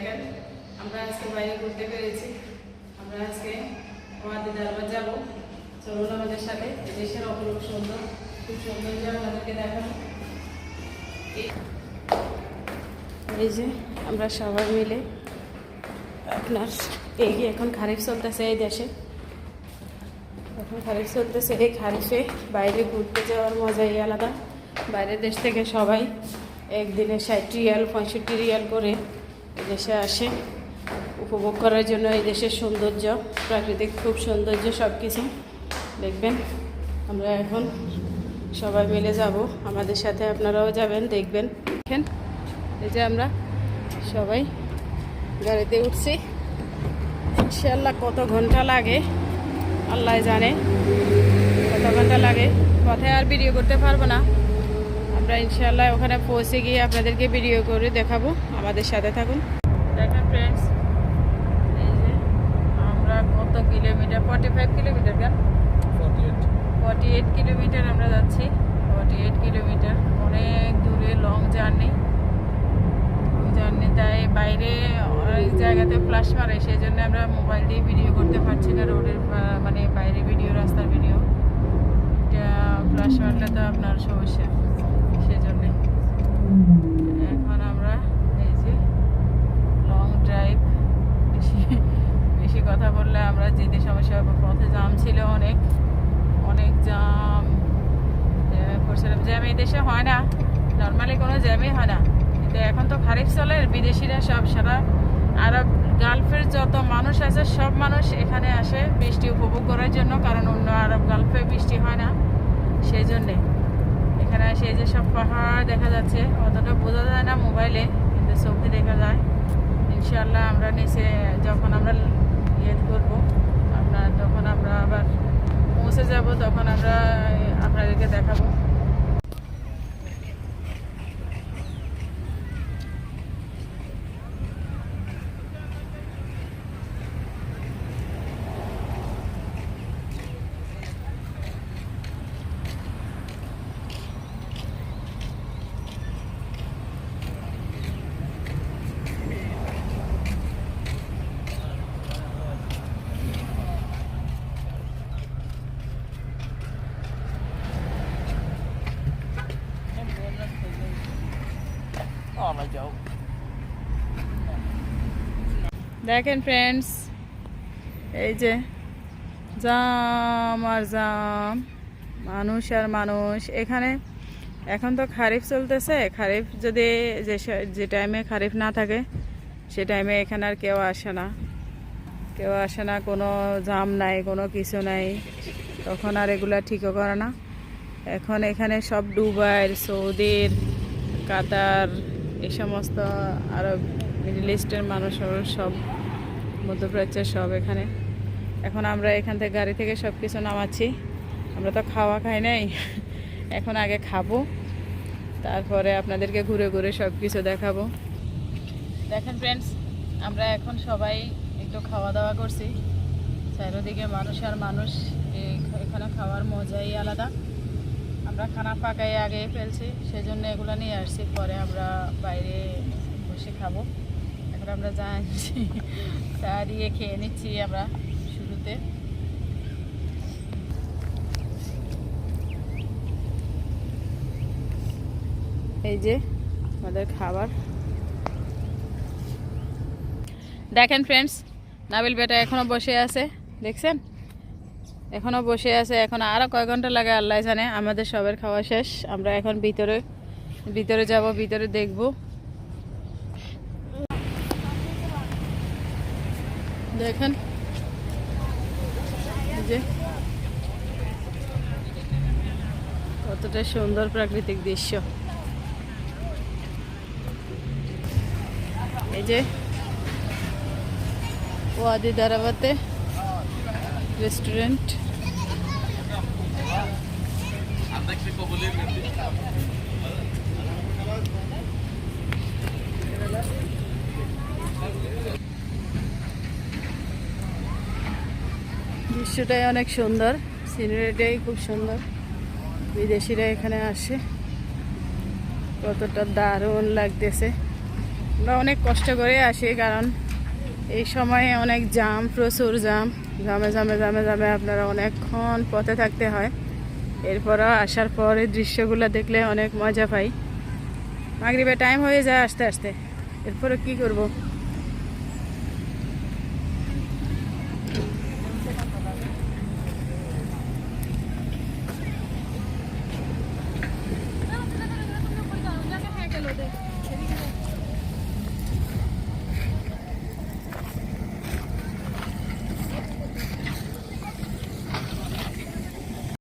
দেখেন আমরা আজকে বাইরে ঘুরতে পেরেছি। আমরা আজকে আমাদের দরবার যাব। চলুন আমাদের সাথে। দেশের অপরূপ সুন্দর, খুব সুন্দর যে আপনাদেরকে দেখাবো। এই- যে আমরা সবাই মিলে আপনার এই যে এখন খারিফ চলতেছে এই দেশে। এখন খারিফ চলতেছে এই খারিফে বাইরে ঘুরতে যাওয়ার মজাই আলাদা। বাইরের দেশ থেকে সবাই একদিনে ষাট রিয়াল, পঁয়ষট্টি রিয়াল করে এই দেশে আসে, উপভোগ করার জন্য এই দেশের সৌন্দর্য, প্রাকৃতিক খুব সৌন্দর্য সব কিছু দেখবেন, আমরা এখন সবাই মিলে যাব। আমাদের সাথে আপনারাও যাবেন, দেখবেন। দেখেন, এই যে আমরা সবাই গাড়িতে উঠছি। ইনশাল্লাহ কত ঘণ্টা লাগে, আল্লাহ জানে। কত ঘণ্টা লাগে পথে আর ভিডিও করতে পারব না। আমরা ইনশাল্লাহ ওখানে পৌঁছে গিয়ে আপনাদেরকে ভিডিও করে দেখাবো। আমাদের সাথে থাকুন। দেখেন ফ্রেন্ডস এই যে আমরা কত কিলোমিটার ফর্টি ফাইভ কিলোমিটার কেন? ফর্টি এইট কিলোমিটার আমরা যাচ্ছি। ফর্টি এইট কিলোমিটার অনেক দূরে লং জার্নি জার্নি তাই বাইরে অনেক জায়গাতে ফ্লাশ মারে সেই জন্য আমরা মোবাইল দিয়ে ভিডিও করতে পারছি না রোডের মানে বাইরে ভিডিও রাস্তার ভিডিও এটা ফ্লাশ মারলে তো আপনার সমস্যা। এখন আমরা এই যে লং ড্রাইভ বেশি বেশি কথা বললে আমরা যেতে সমস্যা হবে পথে জাম ছিল অনেক অনেক জাম। পড়ছিলাম। জ্যাম এই দেশে হয় না। নর্মালি কোনো জ্যামই হয় না। কিন্তু এখন তো খারিফ চলে বিদেশিরা সব সারা আরব গালফের যত মানুষ আছে, সব মানুষ এখানে আসে বৃষ্টি উপভোগ করার জন্য, কারণ অন্য আরব গালফে বৃষ্টি হয় না। সেই জন্যে। এখানে সেই যে সব পাহাড় দেখা যাচ্ছে। অতটা বোঝা যায় না মোবাইলে, কিন্তু চোখে দেখা যায়। ইনশাল্লাহ আমরা নিচে যখন আমরা ইয়ে করব আপনার যখন আমরা আবার পৌঁছে যাব, তখন আমরা আপনাদেরকে দেখাবো। দেখেন ফ্রেন্ডস এই যে জাম আর জাম, মানুষ আর মানুষ। এখানে এখন তো খারিফ চলতেছে। খারিফ যদি যে যে টাইমে খারিফ না থাকে, সে টাইমে এখানে আর কেউ আসে না। কেউ আসে না, কোনো জাম নাই, কোনো কিছু নাই। তখন আর এগুলা ঠিকও করে না। এখন এখানে সব দুবাইয়ের সৌদির, কাতার এই সমস্ত আরব মিডল ইস্টের মানুষ সব, মধ্যপ্রাচ্যের সব এখানে। এখন আমরা এখান থেকে গাড়ি থেকে সব কিছু নামাচ্ছি। আমরা তো খাওয়া খাই নাই। এখন আগে খাব। তারপরে আপনাদেরকে ঘুরে ঘুরে সব কিছু দেখাবো। দেখেন ফ্রেন্ডস আমরা এখন সবাই একটু খাওয়া দাওয়া করছি। চারিদিকে মানুষ আর মানুষ এখানে খাওয়ার মজাই আলাদা। আমরা খানা পাকাই আগে ফেলছি সেই জন্য এগুলো নিয়ে আসছি, পরে আমরা বাইরে বসে খাব। এখন আমরা জানছি চা দিয়ে খেয়ে নিচ্ছি আমরা শুরুতে। এই যে আমাদের খাবার। দেখেন ফ্রেন্ডস নাবিল বেটা এখনও বসে আছে, দেখছেন? এখনও বসে আছে, এখন আরও কয় ঘণ্টা লাগে আল্লাহ জানে। আমাদের সবার খাওয়া শেষ। আমরা এখন ভিতরে ভিতরে যাব, ভিতরে দেখব। দেখেন। যে। কতটা সুন্দর প্রাকৃতিক দৃশ্য। এই যে। ওয়াদি দারাবাতে রেস্টুরেন্ট দৃশ্যটাই অনেক সুন্দর সিনারিটাই খুব সুন্দর। বিদেশিরা এখানে আসে। কতটা দারুণ লাগতেছে। আমরা অনেক কষ্ট করে আসি, কারণ এই সময়ে অনেক জাম প্রচুর জাম জামে জামে জামে জামে আপনারা অনেকক্ষণ পথে থাকতে হয়। এরপরও আসার পরে দৃশ্যগুলো দেখলে অনেক মজা পাই। মাগরিবে টাইম হয়ে যায় আস্তে আস্তে। এরপরে কি করব?